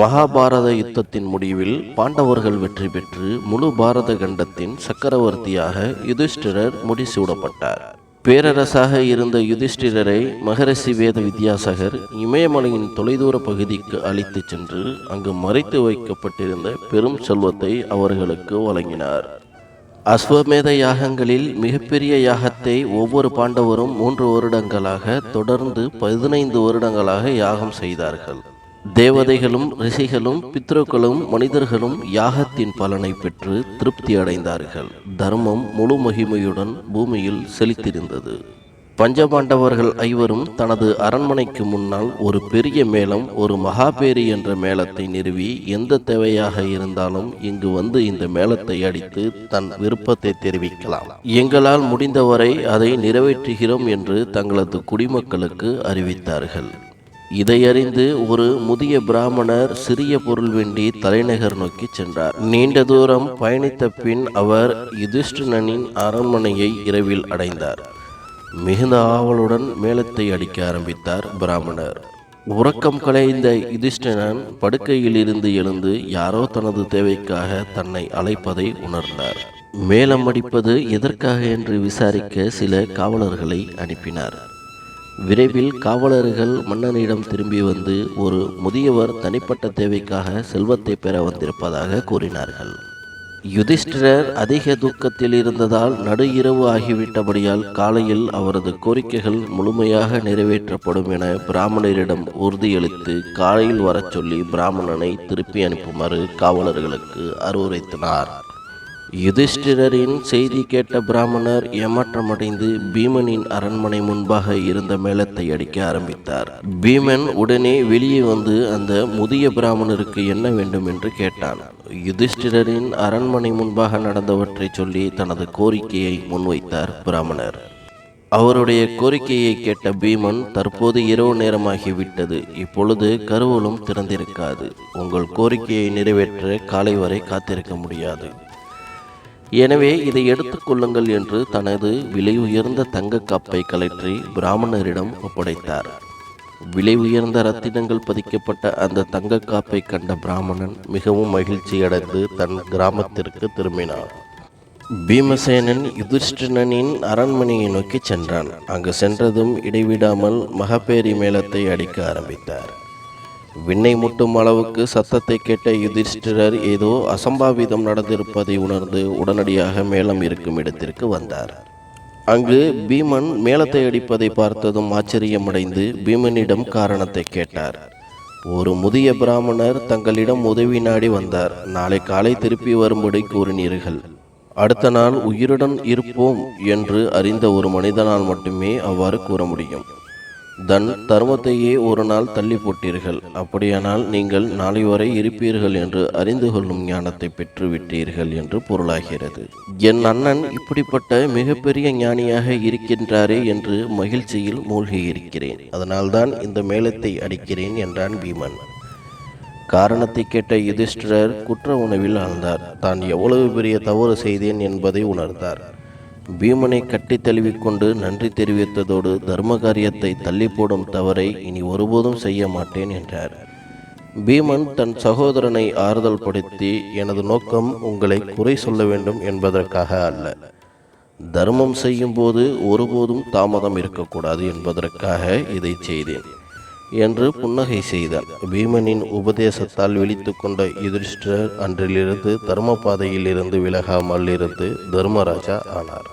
மகாபாரத யுத்தத்தின் முடிவில் பாண்டவர்கள் வெற்றி பெற்று முழு பாரத கண்டத்தின் சக்கரவர்த்தியாக யுதிஷ்டிரர் முடிசூடப்பட்டார் பேரரசாக இருந்த யுதிஷ்டிரரை மகரிஷி வேத வித்யாசகர் இமயமலையின் தொலைதூர பகுதிக்கு அழைத்துச் சென்று அங்கு மறைத்து வைக்கப்பட்டிருந்த பெரும் செல்வத்தை அவர்களுக்கு வழங்கினார். அஸ்வமேத யாகங்களில் மிகப்பெரிய யாகத்தை ஒவ்வொரு பாண்டவரும் மூன்று வருடங்களாக தொடர்ந்து பதினைந்து வருடங்களாக யாகம் செய்தார்கள். தேவதைகளும் ரிஷிகளும் பித்ருக்களும் மனிதர்களும் யாகத்தின் பலனை பெற்று திருப்தி அடைந்தார்கள். தர்மம் முழு மகிமையுடன் பூமியில் செழித்திருந்தது. பஞ்சபாண்டவர்கள் ஐவரும் தனது அரண்மனைக்கு முன்னால் ஒரு பெரிய மேளம் ஒரு மகாபேரி என்ற மேளத்தை நிறுவி எந்த தேவையாக இருந்தாலும் இங்கு வந்து இந்த மேளத்தை அடித்து தன் விருப்பத்தை தெரிவிக்கலாம். எங்களால் முடிந்தவரை அதை நிறைவேற்றுகிறோம் என்று தங்களது குடிமக்களுக்கு அறிவித்தார்கள். இதையறிந்து ஒரு முதிய பிராமணர் சிறிய பொருள் வேண்டி தலைநகர் நோக்கி சென்றார். நீண்ட தூரம் பயணித்த பின் அவர் யுதிஷ்டிரனின் அரண்மனையை இரவில் அடைந்தார். மிகுந்த ஆவலுடன் மேளத்தை அடிக்க ஆரம்பித்தார் பிராமணர். உறக்கம் கலைந்த யுதிஷ்டனன் படுக்கையில் இருந்து எழுந்து யாரோ தனது தேவைக்காக தன்னை அழைப்பதை உணர்ந்தார். மேளம் அடிப்பது எதற்காக என்று விசாரிக்க சில காவலர்களை அனுப்பினார். விரைவில் காவலர்கள் மன்னனிடம் திரும்பி வந்து ஒரு முதியவர் தனிப்பட்ட தேவைக்காக செல்வத்தை பெற வந்திருப்பதாக கூறினார்கள். யுதிஷ்டிரர் அதிக தூக்கத்தில் இருந்ததால் நடு இரவு ஆகிவிட்டபடியால் காலையில் அவரது கோரிக்கைகள் முழுமையாக நிறைவேற்றப்படும் என பிராமணரிடம் உறுதியளித்து காலையில் வரச் சொல்லி பிராமணனை திருப்பி அனுப்புமாறு காவலர்களுக்கு அறிவுரைத்தனர் யுதிஷ்டிரரின் செய்தி கேட்ட பிராமணர் ஏமாற்றமடைந்து பீமனின் அரண்மனை முன்பாக இருந்த மேளத்தை அடிக்க ஆரம்பித்தார். பீமன் உடனே வெளியே வந்து அந்த முதிய பிராமணருக்கு என்ன வேண்டும் என்று கேட்டான். யுதிஷ்டிரரின் அரண்மனை முன்பாக நடந்தவற்றை சொல்லி தனது கோரிக்கையை முன்வைத்தார் பிராமணர். அவருடைய கோரிக்கையை கேட்ட பீமன் தற்போது இரவு நேரமாகிவிட்டது. இப்பொழுது கருவூலம் திறந்திருக்காது. உங்கள் கோரிக்கையை நிறைவேற்ற காலை வரை காத்திருக்க முடியாது. எனவே இதை எடுத்துக்கொள்ளுங்கள் என்று தனது விலை உயர்ந்த தங்க காப்பை கலற்றி பிராமணரிடம் ஒப்படைத்தார். விலை உயர்ந்த ரத்தினங்கள் பதிக்கப்பட்ட அந்த தங்க காப்பை கண்ட பிராமணன் மிகவும் மகிழ்ச்சியடைந்து தன் கிராமத்திற்கு திரும்பினார் பீமசேனன் யுதிஷ்டனின் அரண்மனையை நோக்கி சென்றான். அங்கு சென்றதும் இடைவிடாமல் மகப்பேரி மேளத்தை அடிக்க ஆரம்பித்தார். விண்ணை முட்டும் அளவுக்கு சத்தத்தை கேட்ட யுதிஷ்டிரர் ஏதோ அசம்பாவிதம் நடந்திருப்பதை உணர்ந்து உடனடியாக மேளம் இருக்கும் இடத்திற்கு வந்தார். அங்கு பீமன் மேளத்தை அடிப்பதை பார்த்ததும் ஆச்சரியமடைந்து பீமனிடம் காரணத்தை கேட்டார். ஒரு முதிய பிராமணர் தங்களிடம் உதவி நாடி வந்தார். நாளை காலை திருப்பி வரும்படி கூறினீர்கள். அடுத்த நாள் உயிருடன் இருப்போம் என்று அறிந்த ஒரு மனிதனால் மட்டுமே அவ்வாறு கூற முடியும். தன் தர்மத்தையே ஒரு நாள் தள்ளி போட்டீர்கள். அப்படியானால் நீங்கள் நாளை வரை இருப்பீர்கள் என்று அறிந்து கொள்ளும் ஞானத்தை பெற்று விட்டீர்கள் என்று பொருளாகிறது. என் அண்ணன் இப்படிப்பட்ட மிகப்பெரிய ஞானியாக இருக்கின்றாரே என்று மகிழ்ச்சியில் மூழ்கியிருக்கிறேன். அதனால்தான் இந்த மேளத்தை அடிக்கிறேன் என்றான் பீமன். காரணத்தை கேட்ட யுதிஷ்டிரர் குற்ற உணவில் ஆழ்ந்தார். தான் எவ்வளவு பெரிய தவறு செய்தேன் என்பதை உணர்ந்தார். பீமனை கட்டி தழுவிக்கொண்டு நன்றி தெரிவித்ததோடு தர்ம காரியத்தை தள்ளி போடும் தவறை இனி ஒருபோதும் செய்ய மாட்டேன் என்றார். பீமன் தன் சகோதரனை ஆறுதல் படுத்தி எனது நோக்கம் உங்களை குறை சொல்ல வேண்டும் என்பதற்காக அல்ல. தர்மம் செய்யும்போது ஒருபோதும் தாமதம் இருக்கக்கூடாது என்பதற்காக இதை செய்தேன். என்று புன்னகை செய்தான் பீமனின் உபதேசத்தால் விழித்து கொண்ட யுதிஷ்டர் அன்றிலிருந்து தர்ம பாதையில் இருந்து விலகாமல் இருந்து தர்மராஜா ஆனார்.